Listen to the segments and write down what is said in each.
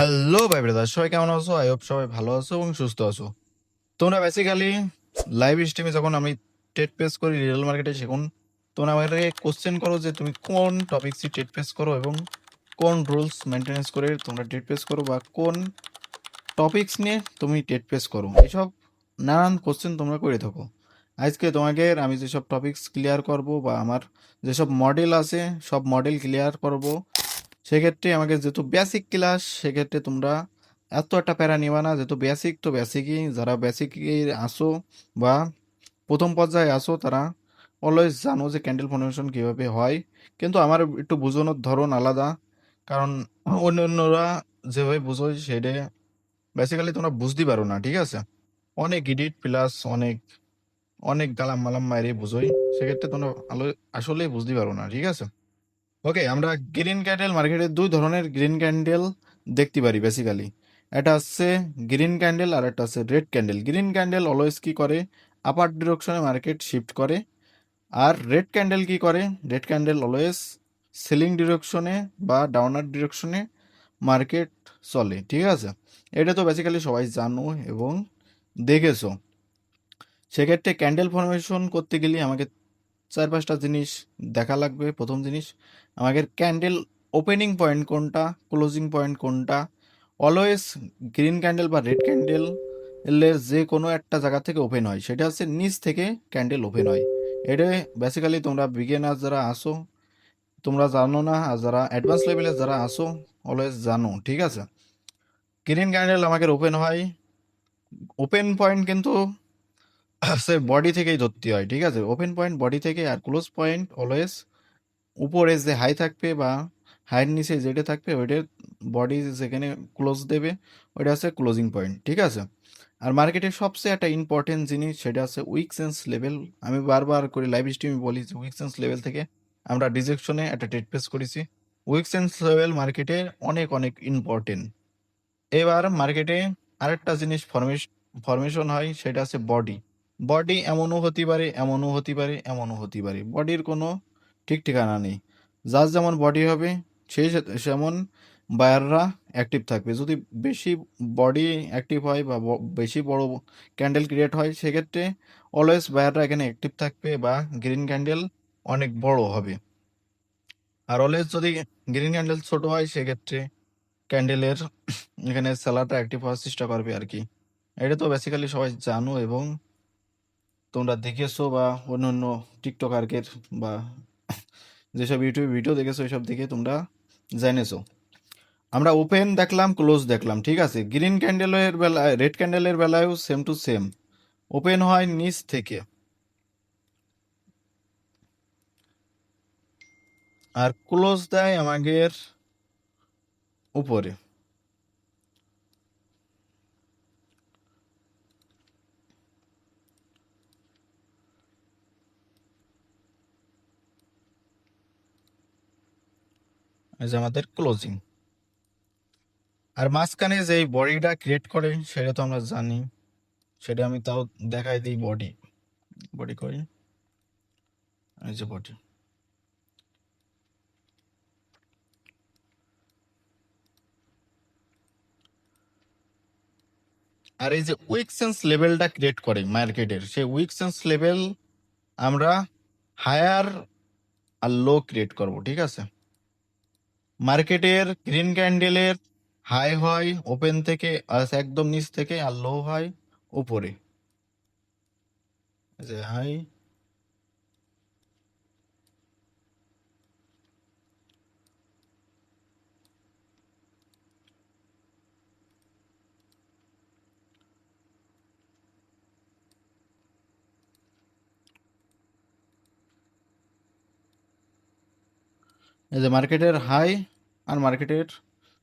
Hello ভাই brother সবাই কেমন আছো? আই হোপ সবাই ভালো আছো এবং সুস্থ আছো। তোমরা বেসিক্যালি লাইভ স্ট্রিমে যখন আমি টেট পেস করি রিয়েল মার্কেটে সেখন তোমরা আমাকে কোশ্চেন করো যে তুমি কোন টপিকসই টেট পেস করো এবং কোন রুলস মেনটেনেন্স করে তোমরা টেট পেস করো বা কোন টপিকস নিয়ে তুমি টেট পেস করো। এইসব নানান কোশ্চেন তোমরা করে থাকো। আজকে তোমাকে আমি যেসব টপিকস ক্লিয়ার করব বা আমার যেসব মডেল আছে, সব মডেল ক্লিয়ার করব। সেক্ষেত্রে আমাকে যেহেতু বেসিক ক্লাস সেক্ষেত্রে তোমরা এত একটা প্যারা নিবা না। যেহেতু বেসিক তো বেসিকই যারা বেসিকই আসো বা প্রথম পর্যায়ে আসো, তারা অলওয়েজ জানো যে ক্যান্ডেল ফর্মেশন কীভাবে হয়। কিন্তু আমার একটু বোঝানোর ধরন আলাদা। কারণ অন্য অন্যরা যেভাবে বোঝোয় সেটা বেসিক্যালি তোমরা বুঝতে পারো না, ঠিক আছে? অনেক ইডিট প্লাস অনেক অনেক গালাম মালাম মাইরে বুঝোই সেক্ষেত্রে তোমরা আলো আসলেই বুঝতে পারো না, ঠিক আছে? ওকে আমরা গ্রিন ক্যান্ডেল মার্কেটে দুই ধরনের গ্রিন ক্যান্ডেল দেখতে পারি বেসিক্যালি এটা হচ্ছে গ্রিন ক্যান্ডেল আর একটা হচ্ছে red candle green candle always কি করে? আপার ডিরেকশনে মার্কেট শিফট করে। আর রেড ক্যান্ডেল কি করে? রেড ক্যান্ডেল অলওয়েজ সেলিং ডিরেকশনে বা ডাউনার ডিরেকশনে মার্কেট চলে, ঠিক আছে? এটা তো বেসিক্যালি সবাই জানো এবং দেখেছ। সেক্ষেত্রে ক্যান্ডেল ফর্মেশন করতে গেলে আমাকে চার পাঁচটা জিনিস দেখা লাগবে, প্রথম জিনিস। আমাদের ক্যান্ডেল ওপেনিং পয়েন্ট কোনটা ক্লোজিং পয়েন্ট কোনটা? অলওয়েজ গ্রিন ক্যান্ডেল বা রেড ক্যান্ডেল এর যে কোনো একটা জায়গা থেকে ওপেন হয়। সেটা হচ্ছে নিচ থেকে ক্যান্ডেল ওপেন হয়। এটা বেসিক্যালি তোমরা বিগিনার যারা আসো তোমরা জানো না, আর যারা অ্যাডভান্স লেভেলে যারা আসো অলওয়েজ জানো, ঠিক আছে? গ্রিন ক্যান্ডেল আমাদের ওপেন হয়। ওপেন পয়েন্ট কিন্তু সে বডি থেকেই ধরতে হয়, ঠিক আছে? ওপেন পয়েন্ট বডি থেকে আর ক্লোজ পয়েন্ট অলওয়েজ উপরে যে হাই থাকবে বা হাইয়ের নিচে যেটা থাকবে ওইটার বডি যেখানে ক্লোজ দেবে, ওইটা হচ্ছে ক্লোজিং পয়েন্ট ঠিক আছে? আর মার্কেটের সবচেয়ে একটা ইম্পর্টেন্ট জিনিস, সেটা হচ্ছে উইক সেন্স লেভেল আমি বারবার করে লাইভ স্ট্রিমে বলি যে উইক সেন্স লেভেল থেকে আমরা ডিজেকশনে একটা ট্রেড পেস করেছি। উইক সেন্স লেভেল মার্কেটে অনেক অনেক ইম্পর্টেন্ট এবার মার্কেটে আরেকটা জিনিস ফরমেশ ফরমেশন হয়, সেটা হচ্ছে বডি বডি এমনও হতে পারে, এমনও হতে পারে, এমনও হতে পারে। বডির কোনো ঠিক ঠিকানা নেই। যার যেমন বডি হবে সেই সেমন বায়াররা অ্যাক্টিভ থাকবে। যদি বেশি বডি অ্যাক্টিভ হয় বা বেশি বড় ক্যান্ডেল ক্রিয়েট হয়, সেক্ষেত্রে অলওয়েজ বায়াররা এখানে অ্যাক্টিভ থাকবে বা গ্রিন ক্যান্ডেল অনেক বড় হবে। আর অলওয়েজ যদি গ্রিন ক্যান্ডেল ছোট হয়, সেক্ষেত্রে ক্যান্ডেলের এখানে সেলারটা অ্যাক্টিভ হওয়ার চেষ্টা করবে আর কি। এটা তো বেসিক্যালি সবাই জানো এবং তোমরা দেখেছ বা অন্য অন্য টিকটকারকের বা যেসব ইউটিউব ভিডিও দেখেছ, এসব দেখে তোমরা জেনেছো। আমরা ওপেন দেখলাম ক্লোজ দেখলাম, ঠিক আছে? গ্রিন ক্যান্ডেলের বেলায় রেড ক্যান্ডেলের বেলায়ও সেম টু সেম ওপেন হয় নিচ থেকে। আর ক্লোজ দেয় আমাদের উপরে। যে আমাদের ক্লোজিং আর মাঝখানে যে বডিটা ক্রিয়েট করে, সেটা তো আমরা জানি। সেটা আমি তাও দেখাই দিই বডি বডি করি। এই যে বডি আর এই যে উইক সেন্স লেভেলটা ক্রিয়েট করে মার্কেটের সেই উইক সেন্স লেভেল আমরা হায়ার আর লো ক্রিয়েট করব, ঠিক আছে? মার্কেটের গ্রিন ক্যান্ডেলের হাই হয়, ওপেন থেকে একদম নিচ থেকে আর লো হয় উপরে। হাই যে মার্কেটের হাই আর মার্কেটের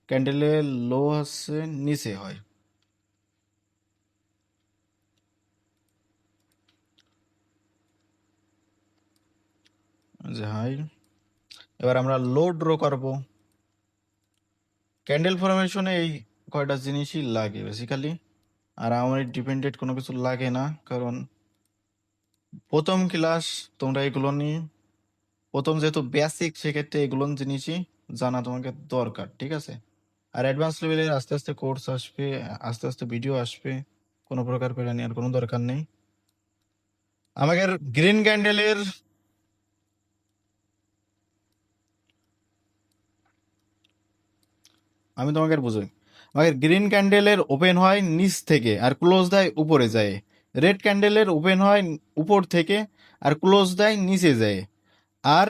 ক্যান্ডেলের লো হচ্ছে নিচে হয়। যে হাই এবার আমরা লো ড্র করব। ক্যান্ডেল ফরমেশনে এই কয়টা জিনিসই লাগে বেসিক্যালি আর আমার ডিপেন্ডেড কোনো কিছু লাগে না, কারণ প্রথম ক্লাস তোমরা এগুলো নিয়ে প্রথম যেহেতু বেসিক সেক্ষেত্রে এগুলো জিনিসই জানা তোমাকে দরকার, ঠিক আছে? আর অ্যাডভান্স লেভেলের আস্তে আস্তে কোর্স আসবে, আস্তে আস্তে ভিডিও আসবে, কোনো প্রকার পেরা নেওয়ার কোনো দরকার নেই। আমাদের গ্রিন ক্যান্ডেলের আমি তোমাকে বুঝাই, আমাদের গ্রিন ক্যান্ডেলের ওপেন হয় নিচ থেকে আর ক্লোজ দেয় উপরে যায়। রেড ক্যান্ডেলের ওপেন হয় উপর থেকে আর ক্লোজ দেয় নিচে যায়। আর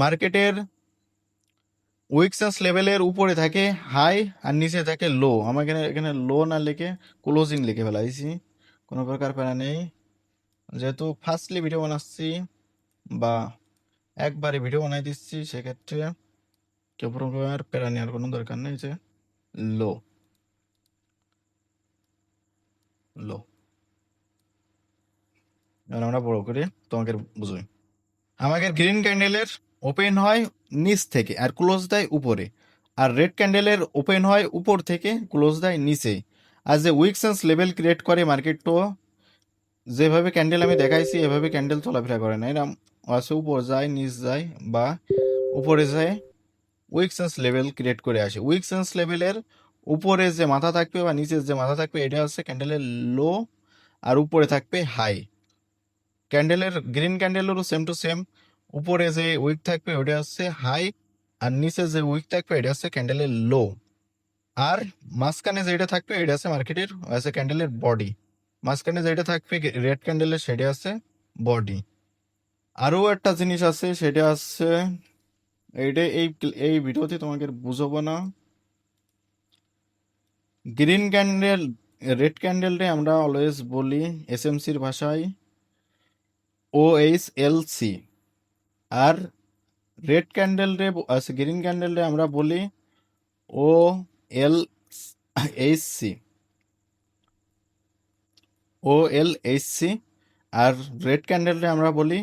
মার্কেটের উইকসাস লেভেলের উপরে থাকে হাই আর নিচে থাকে লো। আমার এখানে এখানে লো না লিখে ক্লোজিং লিখে ফেলাইছি। কোনো প্রকার প্যারা নেই। যেহেতু ফার্স্টলি ভিডিও বানাচ্ছি বা একবারে ভিডিও বানাই দিচ্ছি, সেক্ষেত্রে কেউ প্রকার প্যারা নেওয়ার কোনো দরকার নেই যে লো। লো। আমরা বড় করে তোমাকে বুঝাই। আমাদের গ্রিন ক্যান্ডেলের ওপেন হয় নিচ থেকে আর ক্লোজ দেয় উপরে। আর রেড ক্যান্ডেলের ওপেন হয় উপর থেকে ক্লোজ দেয় নিচে। আর যে উইকসেন্স লেভেল ক্রিয়েট করে মার্কেট তো, যেভাবে ক্যান্ডেল আমি দেখাইছি, এভাবে ক্যান্ডেল চলাফেরা করে না। এরকম আছে উপর যায়, নিচ যায় বা উপরে যায় উইকসেন্স লেভেল ক্রিয়েট করে আসে। উইকসেন্স লেভেলের উপরে যে মাথা থাকবে বা নিচের যে মাথা থাকবে, এটা হচ্ছে ক্যান্ডেলের লো আর উপরে থাকবে হাই ক্যান্ডেলের, গ্রিন ক্যান্ডেলেরও সেম টু সেম উপরে যে উইক থাকবে ওটা হচ্ছে হাই আর নিচে যে উইক থাকবে এটা হচ্ছে ক্যান্ডেলের লো আর মাঝখানে যেটা থাকবে এটা আছে মার্কেটের আছে ক্যান্ডেলের বডি মাঝখানে যেটা থাকবে রেড ক্যান্ডেলের সেটা আছে বডি আরও একটা জিনিস আছে, সেটা হচ্ছে এইটা এই এই ভিডিওতে তোমাকে বুঝাবো না। গ্রিন ক্যান্ডেল রেড ক্যান্ডেলটা আমরা অলওয়েজ বলি এসএমসির ভাষায়। ও এইচ এল সি আর রেড ক্যান্ডেল রে গ্রিন ক্যান্ডেল রে আমরা বলি O L H C O L H C আর রেড ক্যান্ডেল রে আমরা বলি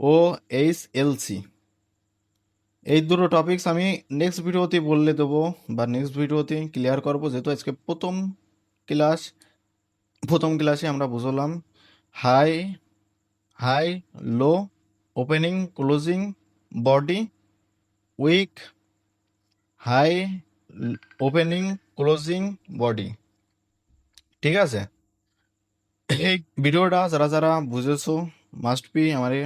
ও এইচ এল সি এই দুটো টপিকস আমি নেক্সট ভিডিওতে বললে দেবো বা নেক্সট ভিডিওতে ক্লিয়ার করব। যেহেতু আজকে প্রথম ক্লাস প্রথম ক্লাসে আমরা বুঝলাম। High high, low, opening, closing, body, wick, high, opening, closing, body. ঠিক আছে? এই ভিডিওটা যারা যারা বুঝেছ মাস্ট বি আমারে,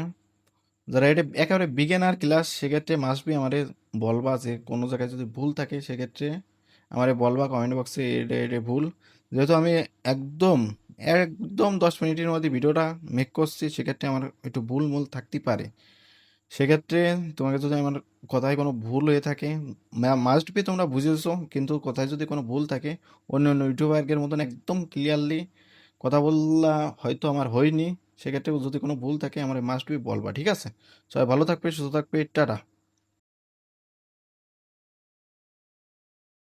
যারা এটা একেবারে বিগিনার ক্লাস সেক্ষেত্রে মাস্ট বি আমারে বলবা যে কোনো জায়গায় যদি ভুল থাকে, সেক্ষেত্রে আমারে বলবা কমেন্ট বক্সে এটা এটা ভুল। যেহেতু আমি একদম একদম দশ মিনিটের মধ্যে ভিডিওটা মেক করছি, সেক্ষেত্রে আমার একটু ভুল মূল থাকতে পারে। সেক্ষেত্রে তোমাকে যদি আমার কথায় কোনো ভুল হয়ে থাকে মাস্ট বি তোমরা বুঝেছ, কিন্তু কথায় যদি কোনো ভুল থাকে, অন্য অন্য ইউটিউবারদের মতন একদম ক্লিয়ারলি কথা বললা হয়তো আমার হয়নি। সেক্ষেত্রে যদি কোনো ভুল থাকে, আমার মাস্ট বি বলবা, ঠিক আছে? সবাই ভালো থাকবে, সুস্থ থাকবে, টাটা।